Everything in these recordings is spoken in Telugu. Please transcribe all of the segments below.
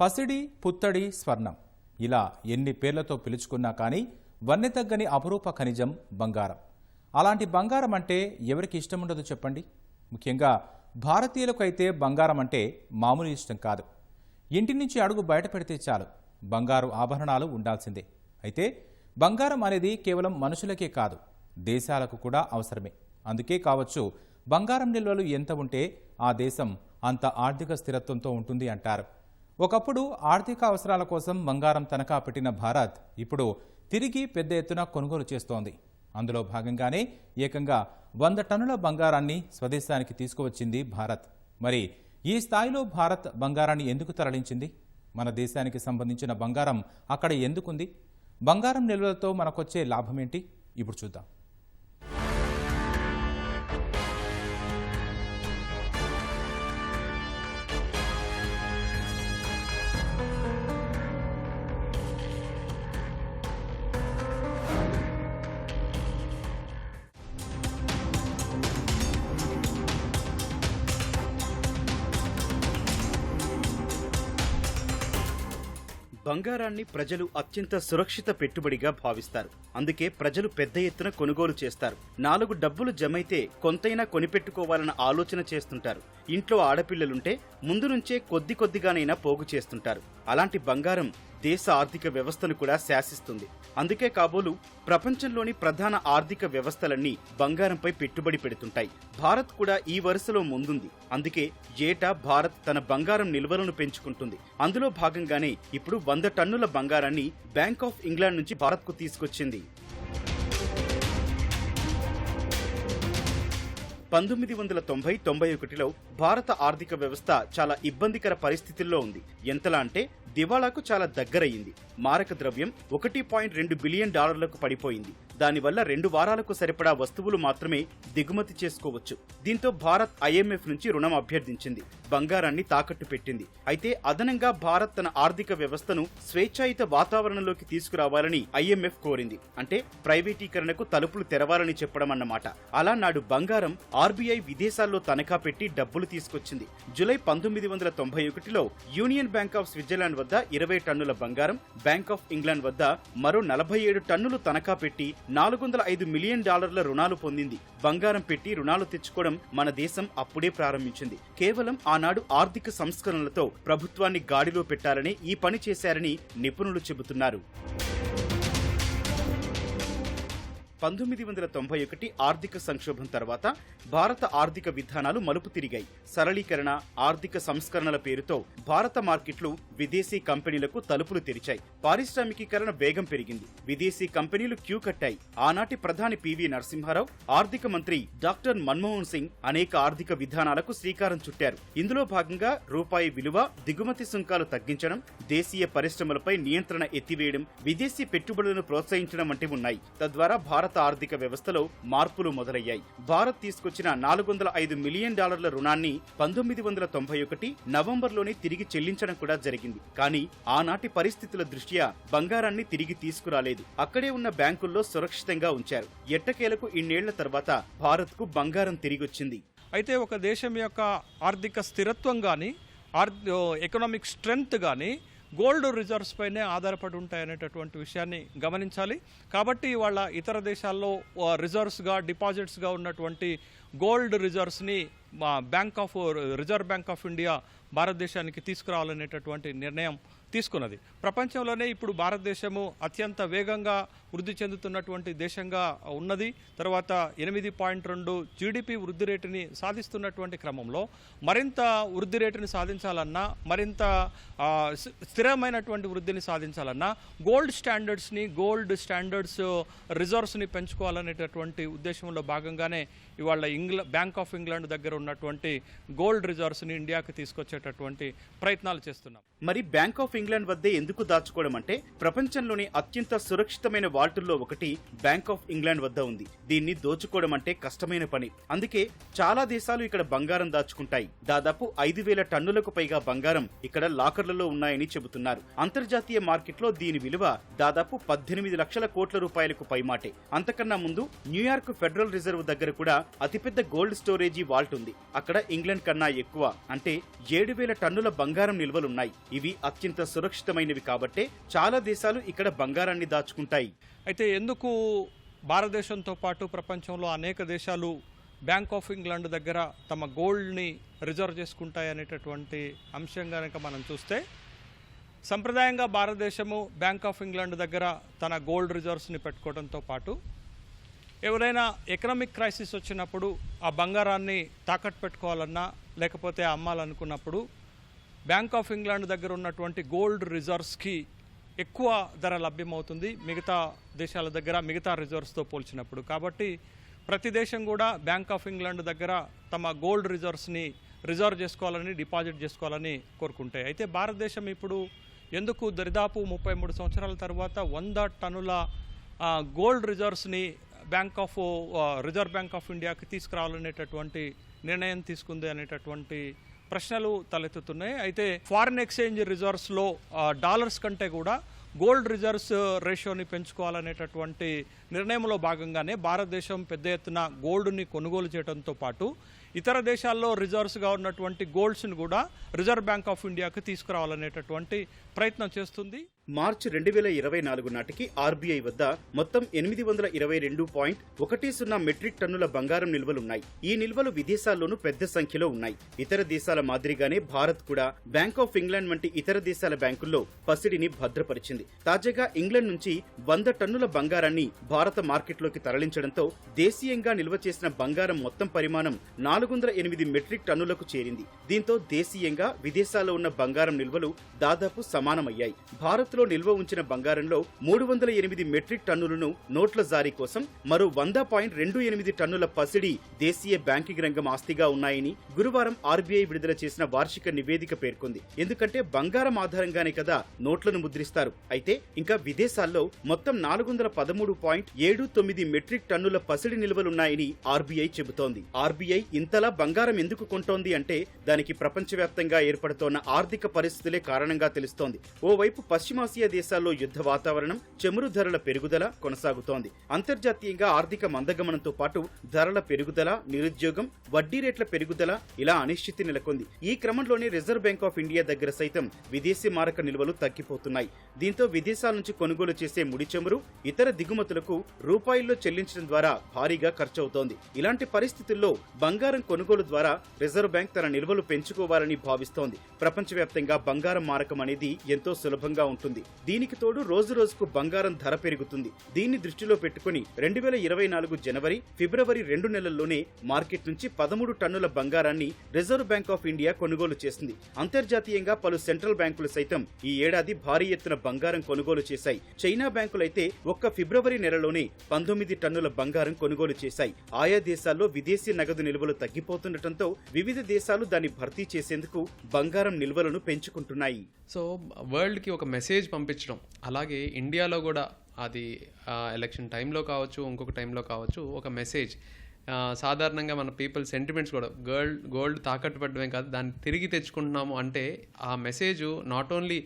పసిడి పుత్తడి స్వర్ణం. ఇలా ఎన్ని పేర్లతో పిలుచుకున్నా కానీ వన్నె తగ్గని అపురూప ఖనిజం బంగారం. అలాంటి బంగారం అంటే ఎవరికి ఇష్టం ఉండదు చెప్పండి? ముఖ్యంగా భారతీయులకు అయితే బంగారం అంటే మామూలు ఇష్టం కాదు. ఇంటి నుంచి అడుగు బయట పెడితే చాలు. బంగారు ఆభరణాలు ఉండాల్సిందే. అయితే బంగారం అనేది కేవలం మనుషులకే కాదు దేశాలకు కూడా అవసరమే. అందుకే కావచ్చు బంగారం నిల్వలు ఎంత ఉంటే ఆ దేశం అంత ఆర్థిక స్థిరత్వంతో ఉంటుంది అంటారు. ఒకప్పుడు ఆర్థిక అవసరాల కోసం బంగారం తనఖా పెట్టిన భారత్ ఇప్పుడు తిరిగి పెద్ద ఎత్తున కొనుగోలు చేస్తోంది. అందులో భాగంగానే ఏకంగా వంద టన్నుల బంగారాన్ని స్వదేశానికి తీసుకువచ్చింది భారత్. మరి ఈ స్థాయిలో భారత్ బంగారాన్ని ఎందుకు తరలించింది? మన దేశానికి సంబంధించిన బంగారం అక్కడ ఎందుకుంది? బంగారం నిల్వలతో మనకొచ్చే లాభమేంటి? ఇప్పుడు చూద్దాం. బంగారాన్ని ప్రజలు అత్యంత సురక్షిత పెట్టుబడిగా భావిస్తారు. అందుకే ప్రజలు పెద్ద ఎత్తున కొనుగోలు చేస్తారు. నాలుగు డబ్బులు జమైతే కొంతైనా కొనిపెట్టుకోవాలన్న ఆలోచన చేస్తుంటారు. ఇంట్లో ఆడపిల్లలుంటే ముందు నుంచే కొద్ది కొద్దిగానైనా పోగు చేస్తుంటారు. అలాంటి బంగారం దేశ ఆర్థిక వ్యవస్థను కూడా శాసిస్తుంది. అందుకే కాబోలు ప్రపంచంలోని ప్రధాన ఆర్థిక వ్యవస్థలన్నీ బంగారంపై పెట్టుబడి పెడుతుంటాయి. భారత్ కూడా ఈ వరుసలో ముందుంది. అందుకే ఏటా భారత్ తన బంగారం నిల్వలను పెంచుకుంటుంది. అందులో భాగంగానే ఇప్పుడు వంద టన్నుల బంగారాన్ని బ్యాంక్ ఆఫ్ ఇంగ్లాండ్ నుంచి భారత్కు తీసుకొచ్చింది. పంతొమ్మిది వందల తొంభై తొంభై ఒకటిలో భారత ఆర్థిక వ్యవస్థ చాలా ఇబ్బందికర పరిస్థితుల్లో ఉంది. ఎంతలా అంటే దివాళాకు చాలా దగ్గరయ్యింది. మారక ద్రవ్యం ఒకటి పాయింట్ రెండు బిలియన్ డాలర్లకు పడిపోయింది. దానివల్ల రెండు వారాలకు సరిపడా వస్తువులు మాత్రమే దిగుమతి చేసుకోవచ్చు. దీంతో భారత్ ఐఎంఎఫ్ నుంచి రుణం అభ్యర్థించింది. బంగారాన్ని తాకట్టు పెట్టింది. అయితే అదనంగా భారత్ తన ఆర్థిక వ్యవస్థను స్వేచ్ఛాయుత వాతావరణంలోకి తీసుకురావాలని ఐఎంఎఫ్ కోరింది. అంటే ప్రైవేటీకరణకు తలుపులు తెరవాలని చెప్పడం అన్నమాట అలా నాడు బంగారం ఆర్బీఐ విదేశాల్లో తనఖా పెట్టి డబ్బులు తీసుకొచ్చింది. జులై పంతొమ్మిది వందల తొంభై ఒకటిలో యూనియన్ బ్యాంక్ ఆఫ్ స్విట్జర్లాండ్ వద్ద ఇరవై టన్నుల బంగారం బ్యాంక్ ఆఫ్ ఇంగ్లాండ్ వద్ద మరో నలభై ఏడు టన్నులు తనఖా పెట్టి నాలుగు వందల ఐదు మిలియన్ డాలర్ల రుణాలు పొందింది. బంగారం పెట్టి రుణాలు తెచ్చుకోవడం మన దేశం అప్పుడే ప్రారంభించింది. కేవలం ఆనాడు ఆర్థిక సంస్కరణలతో ప్రభుత్వాన్ని గాడిలో పెట్టాలని ఈ పని చేశారని నిపుణులు చెబుతున్నారు. పంతొమ్మిది వందల తొంభై ఒకటి ఆర్థిక సంక్షోభం తర్వాత భారత ఆర్థిక విధానాలు మలుపు తిరిగాయి. సరళీకరణ ఆర్థిక సంస్కరణల పేరుతో భారత మార్కెట్లు విదేశీ కంపెనీలకు తలుపులు తెరిచాయి. పారిశ్రామికీకరణ వేగం పెరిగింది. విదేశీ కంపెనీలు క్యూ కట్టాయి. ఆనాటి ప్రధాని పివి నరసింహారావు ఆర్థిక మంత్రి డాక్టర్ మన్మోహన్ సింగ్ అనేక ఆర్థిక విధానాలకు శ్రీకారం చుట్టారు. ఇందులో భాగంగా రూపాయి విలువ దిగుమతి సుంకాలు తగ్గించడం దేశీయ పరిశ్రమలపై నియంత్రణ ఎత్తివేయడం విదేశీ పెట్టుబడులను ప్రోత్సహించడం వంటివి ఉన్నాయి. తద్వారా భారత భారత ఆర్థిక వ్యవస్థలో మార్పులు మొదలయ్యాయి. భారత్ తీసుకొచ్చిన నాలుగు వందల ఐదు మిలియన్ డాలర్ల రుణాన్ని పంతొమ్మిది వందల తొంభై ఒకటి నవంబర్లోనే తిరిగి చెల్లించడం కూడా జరిగింది. కానీ ఆనాటి పరిస్థితుల దృష్ట్యా బంగారాన్ని తిరిగి తీసుకురాలేదు. అక్కడే ఉన్న బ్యాంకుల్లో సురక్షితంగా ఉంచారు. ఎట్టకేలకు ఇన్నేళ్ళ తర్వాత భారత్కు బంగారం తిరిగొచ్చింది. అయితే ఒక దేశం యొక్క ఆర్థిక స్థిరత్వం కానీ ఆర్థ ఎకనామిక్ స్ట్రెంగ్త్ కానీ గోల్డ్ రిజర్వ్స్ పైనే ఆధారపడి ఉంటాయనేటటువంటి విషయాన్ని గమనించాలి. కాబట్టి వాళ్ళ ఇతర దేశాల్లో రిజర్వ్స్గా డిపాజిట్స్గా ఉన్నటువంటి గోల్డ్ రిజర్వ్స్ని మా bank of reserve bank of India భారతదేశానికి తీసుకురావాలనేటటువంటి నిర్ణయం తీసుకున్నది. ప్రపంచంలోనే ఇప్పుడు భారతదేశము అత్యంత వేగంగా వృద్ధి చెందుతున్నటువంటి దేశంగా ఉన్నది. తర్వాత ఎనిమిది పాయింట్ రెండు జీడిపి వృద్ధి రేటుని సాధిస్తున్నటువంటి క్రమంలో మరింత వృద్ధి రేటుని సాధించాలన్నా మరింత స్థిరమైనటువంటి వృద్ధిని సాధించాలన్నా గోల్డ్ స్టాండర్డ్స్ని గోల్డ్ స్టాండర్డ్స్ రిజర్వ్స్ని పెంచుకోవాలనేటటువంటి ఉద్దేశంలో భాగంగానే ఇవాళ ఇంగ్ల బ్యాంక్ ఆఫ్ ఇంగ్లాండ్ దగ్గర ఉన్నటువంటి గోల్డ్ రిజర్వ్స్ని ఇండియాకి తీసుకొచ్చేటటువంటి ప్రయత్నాలు చేస్తున్నాం. మరి బ్యాంక్ ఆఫ్ ఇంగ్లాండ్ వద్దే ఎందుకు దాచుకోవడం అంటే ప్రపంచంలోని అత్యంత సురక్షితమైన వాల్టుల్లో ఒకటి బ్యాంక్ ఆఫ్ ఇంగ్లాండ్ వద్ద ఉంది. దీన్ని దోచుకోవడం అంటే కష్టమైన పని. అందుకే చాలా దేశాలు ఇక్కడ బంగారం దాచుకుంటాయి. దాదాపు ఐదు వేల టన్నులకు పైగా బంగారం ఇక్కడ లాకర్లలో ఉన్నాయని చెబుతున్నారు. అంతర్జాతీయ మార్కెట్లో దీని విలువ దాదాపు పద్దెనిమిది లక్షల కోట్ల రూపాయలకు పైమాటే. అంతకన్నా ముందు న్యూయార్క్ ఫెడరల్ రిజర్వ్ దగ్గర కూడా అతిపెద్ద గోల్డ్ స్టోరేజీ వాల్ట్ ఉంది. అక్కడ ఇంగ్లాండ్ కన్నా ఎక్కువ. అంటే ఏడు వేల టన్నుల బంగారం నిల్వలున్నాయి. ఇవి అత్యంత సురక్షితమైనవి కాబట్టే చాలా దేశాలు ఇక్కడ బంగారాన్ని దాచుకుంటాయి. అయితే ఎందుకు భారతదేశంతో పాటు ప్రపంచంలో అనేక దేశాలు బ్యాంక్ ఆఫ్ ఇంగ్లాండ్ దగ్గర తమ గోల్డ్ని రిజర్వ్ చేసుకుంటాయి అనేటటువంటి అంశం కనుక మనం చూస్తే సంప్రదాయంగా భారతదేశము బ్యాంక్ ఆఫ్ ఇంగ్లాండ్ దగ్గర తన గోల్డ్ రిజర్వ్స్ని పెట్టుకోవడంతో పాటు ఎవరైనా ఎకనామిక్ క్రైసిస్ వచ్చినప్పుడు ఆ బంగారాన్ని తాకట్టు పెట్టుకోవాలన్నా లేకపోతే అమ్మాలనుకున్నప్పుడు బ్యాంక్ ఆఫ్ ఇంగ్లాండ్ దగ్గర ఉన్నటువంటి గోల్డ్ రిజర్వ్స్కి ఎక్కువ ధర లభ్యమవుతుంది. మిగతా దేశాల దగ్గర మిగతా రిజర్వ్స్తో పోల్చినప్పుడు. కాబట్టి ప్రతి దేశం కూడా బ్యాంక్ ఆఫ్ ఇంగ్లాండ్ దగ్గర తమ గోల్డ్ రిజర్వ్స్ని రిజర్వ్ చేసుకోవాలని డిపాజిట్ చేసుకోవాలని కోరుకుంటాయి అయితే భారతదేశం ఇప్పుడు ఎందుకు దరిదాపు ముప్పై మూడు సంవత్సరాల తర్వాత వంద టన్నుల gold రిజర్వ్స్ని bank of reserve bank of ఇండియాకి తీసుకురావాలనేటటువంటి నిర్ణయం తీసుకుంది అనేటటువంటి ప్రశ్నలు తలెత్తుతున్నాయి. అయితే ఫారిన్ ఎక్స్చేంజ్ రిజర్వ్స్లో డాలర్స్ కంటే కూడా గోల్డ్ రిజర్వ్స్ రేషియోని పెంచుకోవాలనేటటువంటి నిర్ణయంలో భాగంగానే భారతదేశం పెద్ద ఎత్తున గోల్డ్ని కొనుగోలు చేయడంతో పాటు ఇతర దేశాల్లో రిజర్వ్స్గా ఉన్నటువంటి గోల్డ్స్ను కూడా రిజర్వ్ బ్యాంక్ ఆఫ్ ఇండియాకు తీసుకురావాలనేటటువంటి ప్రయత్నం చేస్తుంది. మార్చి రెండు వేల ఇరవై నాలుగు నాటికి ఆర్బీఐ వద్ద మొత్తం ఎనిమిది వందల ఇరవై రెండు పాయింట్ ఒకటి సున్నా మెట్రిక్ టన్నుల బంగారం నిల్వలున్నాయి. ఈ నిల్వలు విదేశాల్లోనూ పెద్ద సంఖ్యలో ఉన్నాయి. ఇతర దేశాల మాదిరిగానే భారత్ కూడా బ్యాంక్ ఆఫ్ ఇంగ్లాండ్ వంటి ఇతర దేశాల బ్యాంకుల్లో పసిడిని భద్రపరిచింది. తాజాగా ఇంగ్లాండ్ నుంచి వంద టన్నుల బంగారాన్ని భారత మార్కెట్లోకి తరలించడంతో దేశీయంగా నిల్వ చేసిన బంగారం మొత్తం పరిమాణం నాలుగు వందల ఎనిమిది మెట్రిక్ టన్నులకు చేరింది. దీంతో దేశీయంగా విదేశాల్లో ఉన్న బంగారం నిల్వలు దాదాపు సమానమయ్యాయి. భారత్లో నిల్వ ఉంచిన బంగారంలో మూడు వందల ఎనిమిది మెట్రిక్ టన్నులను నోట్ల జారీ కోసం మరో వంద పాయింట్ రెండు ఎనిమిది టన్నుల పసిడి దేశీయ బ్యాంకింగ్ రంగం ఆస్తిగా ఉన్నాయని గురువారం ఆర్బీఐ విడుదల చేసిన వార్షిక నివేదిక పేర్కొంది. ఎందుకంటే బంగారం ఆధారంగానే కదా నోట్లను ముద్రిస్తారు. అయితే ఇంకా విదేశాల్లో మొత్తం నాలుగు వందల పదమూడు పాయింట్ ఏడు తొమ్మిది మెట్రిక్ టన్నుల పసిడి నిల్వలున్నాయని ఆర్బీఐ చెబుతోంది. ఆర్బీఐ ఇంతలా బంగారం ఎందుకు కొంటోంది అంటే దానికి ప్రపంచవ్యాప్తంగా ఏర్పడుతోన్న ఆర్థిక పరిస్థితులే కారణంగా తెలుస్తోంది. ఓవైపు పశ్చిమాసియా దేశాల్లో యుద్ధ వాతావరణం చమురు ధరల పెరుగుదల కొనసాగుతోంది. అంతర్జాతీయంగా ఆర్థిక మందగమనంతో పాటు ధరల పెరుగుదల నిరుద్యోగం వడ్డీ రేట్ల పెరుగుదల ఇలా అనిశ్చితి నెలకొంది. ఈ క్రమంలోనే రిజర్వ్ బ్యాంక్ ఆఫ్ ఇండియా దగ్గర సైతం విదేశీ మారక నిల్వలు తగ్గిపోతున్నాయి. దీంతో విదేశాల నుంచి కొనుగోలు చేసే ముడి చమురు ఇతర దిగుమతులకు రూపాయల్లో చెల్లించడం ద్వారా భారీగా ఖర్చవుతోంది. ఇలాంటి పరిస్థితుల్లో బంగారం కొనుగోలు ద్వారా రిజర్వ్ బ్యాంక్ తన నిల్వలు పెంచుకోవాలని భావిస్తోంది. ప్రపంచవ్యాప్తంగా బంగారం మారకం అనేది ఎంతో సులభంగా ఉంటుంది. దీనికి తోడు రోజు రోజుకు బంగారం ధర పెరుగుతుంది. దీన్ని దృష్టిలో పెట్టుకుని రెండు వేల ఇరవై నాలుగు జనవరి ఫిబ్రవరి రెండు నెలల్లోనే మార్కెట్ నుంచి పదమూడు టన్నుల బంగారాన్ని రిజర్వ్ బ్యాంక్ ఆఫ్ ఇండియా కొనుగోలు చేసింది. అంతర్జాతీయంగా పలు సెంట్రల్ బ్యాంకులు సైతం ఈ ఏడాది భారీ ఎత్తున బంగారం కొనుగోలు చేశాయి. చైనా బ్యాంకులైతే ఒక్క ఫిబ్రవరి నెలలో నెలలోనే పంతొమ్మిది టన్నుల బంగారం కొనుగోలు చేశాయి. ఆయా దేశాల్లో విదేశీ నగదు నిల్వలు తగ్గిపోతుండటంతో వివిధ దేశాలు దాన్ని భర్తీ చేసేందుకు బంగారం నిల్వలను పెంచుకుంటున్నాయి. సో వరల్డ్కి ఒక మెసేజ్ పంపించడం అలాగే ఇండియాలో కూడా అది ఎలక్షన్ టైంలో కావచ్చు ఇంకొక టైంలో కావచ్చు ఒక మెసేజ్. సాధారణంగా మన పీపుల్ సెంటిమెంట్స్ కూడా గోల్డ్ గోల్డ్ తాకట్టు పెట్టడమే కాదు దాన్ని తిరిగి తెచ్చుకుంటున్నాము అంటే ఆ మెసేజ్ నాట్ ఓన్లీ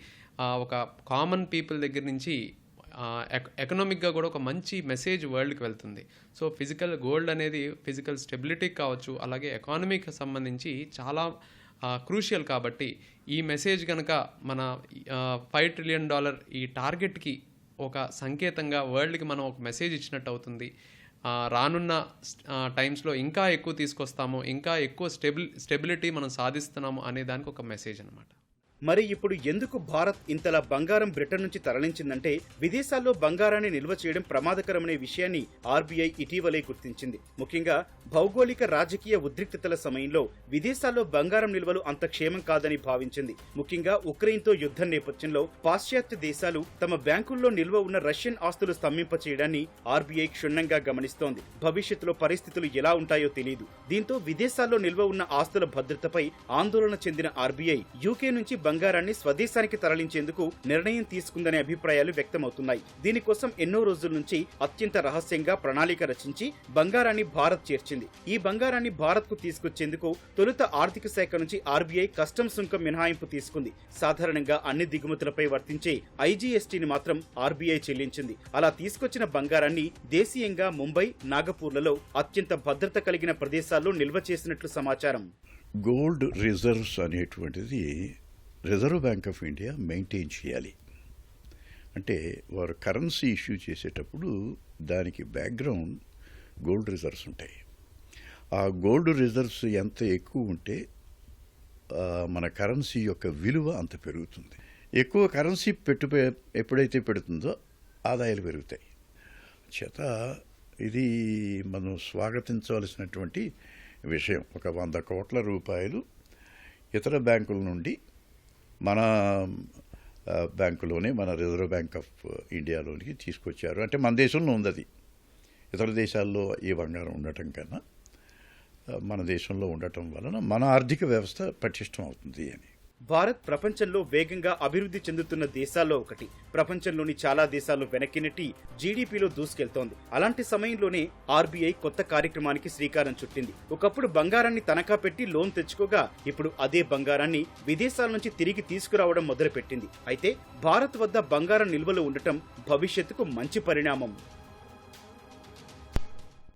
ఒక కామన్ పీపుల్ దగ్గర నుంచి ఎకనామిక్గా కూడా ఒక మంచి మెసేజ్ వరల్డ్కి వెళ్తుంది. సో ఫిజికల్ గోల్డ్ అనేది ఫిజికల్ స్టెబిలిటీకి కావచ్చు అలాగే ఎకానమీకి సంబంధించి చాలా క్రూషియల్ కాబట్టి ఈ మెసేజ్ కనుక మన ఫైవ్ ట్రిలియన్ డాలర్ ఈ టార్గెట్కి ఒక సంకేతంగా వరల్డ్కి మనం ఒక మెసేజ్ ఇచ్చినట్టు అవుతుంది. రానున్న టైమ్స్లో ఇంకా ఎక్కువ తీసుకొస్తాము ఇంకా ఎక్కువ స్టెబిల్ స్టెబిలిటీ మనం సాధిస్తున్నాము అనే దానికి ఒక మెసేజ్ అనమాట మరి ఇప్పుడు ఎందుకు భారత్ ఇంతలా బంగారం బ్రిటన్ నుంచి తరలించిందంటే విదేశాల్లో బంగారాన్ని నిల్వ చేయడం ప్రమాదకరమనే విషయాన్ని ఆర్బీఐ ఇటీవలే గుర్తించింది. ముఖ్యంగా భౌగోళిక రాజకీయ ఉద్రిక్తతల సమయంలో విదేశాల్లో బంగారం నిల్వలు అంత క్షేమం కాదని భావించింది. ముఖ్యంగా ఉక్రెయిన్తో యుద్ధం నేపథ్యంలో పాశ్చాత్య దేశాలు తమ బ్యాంకుల్లో నిల్వ ఉన్న రష్యన్ ఆస్తులు స్తంభింప చేయడాన్ని ఆర్బీఐ క్షుణ్ణంగా గమనిస్తోంది. భవిష్యత్తులో పరిస్థితులు ఎలా ఉంటాయో తెలియదు దీంతో విదేశాల్లో నిల్వ ఉన్న ఆస్తుల భద్రతపై ఆందోళన చెందిన ఆర్బీఐ యూకే నుంచి బంగారాన్ని స్వదేశానికి తరలించేందుకు నిర్ణయం తీసుకుందనే అభిప్రాయాలు వ్యక్తమవుతున్నాయి. దీనికోసం ఎన్నో రోజుల నుంచి అత్యంత రహస్యంగా ప్రణాళిక రచించి బంగారాన్ని భారత్ చేర్చింది. ఈ బంగారాన్ని భారత్కు తీసుకొచ్చేందుకు తొలుత ఆర్థిక శాఖ నుంచి ఆర్బీఐ కస్టమ్ సుంకం మినహాయింపు తీసుకుంది. సాధారణంగా అన్ని దిగుమతులపై వర్తించే ఐజీఎస్టీని మాత్రం ఆర్బీఐ చెల్లించింది. అలా తీసుకొచ్చిన బంగారాన్ని దేశీయంగా ముంబై నాగపూర్లలో అత్యంత భద్రత కలిగిన ప్రదేశాల్లో నిల్వ చేసినట్లు సమాచారం. గోల్డ్ రిజర్వ్స్ అనేటువంటిది reserve bank of India maintain చేయాలి. అంటే వారు కరెన్సీ ఇష్యూ చేసేటప్పుడు దానికి బ్యాక్గ్రౌండ్ గోల్డ్ రిజర్వ్స్ ఉంటాయి. ఆ గోల్డ్ రిజర్వ్స్ ఎంత ఎక్కువ ఉంటే మన కరెన్సీ యొక్క విలువ అంత పెరుగుతుంది. ఎక్కువ కరెన్సీ పెట్టు ఎప్పుడైతే పెడుతుందో ఆదాయాలు పెరుగుతాయి. చేత ఇది మనం స్వాగతించవలసినటువంటి విషయం. ఒక వంద కోట్ల రూపాయలు ఇతర బ్యాంకుల నుండి మన బ్యాంకులోనే మన రిజర్వ్ బ్యాంక్ ఆఫ్ ఇండియాలోనికి తీసుకొచ్చారు. అంటే మన దేశంలో ఉంది అది. ఇతర దేశాల్లో ఈ బంగారం ఉండటం కన్నా మన దేశంలో ఉండటం వలన మన ఆర్థిక వ్యవస్థ పటిష్టం అవుతుంది అని. భారత్ ప్రపంచంలో వేగంగా అభివృద్ధి చెందుతున్న దేశాల్లో ఒకటి. ప్రపంచంలోని చాలా దేశాలు వెనక్కి నెట్టి జీడీపీలో దూసుకెళ్తోంది. అలాంటి సమయంలోనే ఆర్బీఐ కొత్త కార్యక్రమానికి శ్రీకారం చుట్టింది. ఒకప్పుడు బంగారాన్ని తనఖా పెట్టి లోన్ తెచ్చుకోగా ఇప్పుడు అదే బంగారాన్ని విదేశాల నుంచి తిరిగి తీసుకురావడం మొదలుపెట్టింది. అయితే భారత్ వద్ద బంగారం నిల్వలు ఉండటం భవిష్యత్తుకు మంచి పరిణామం.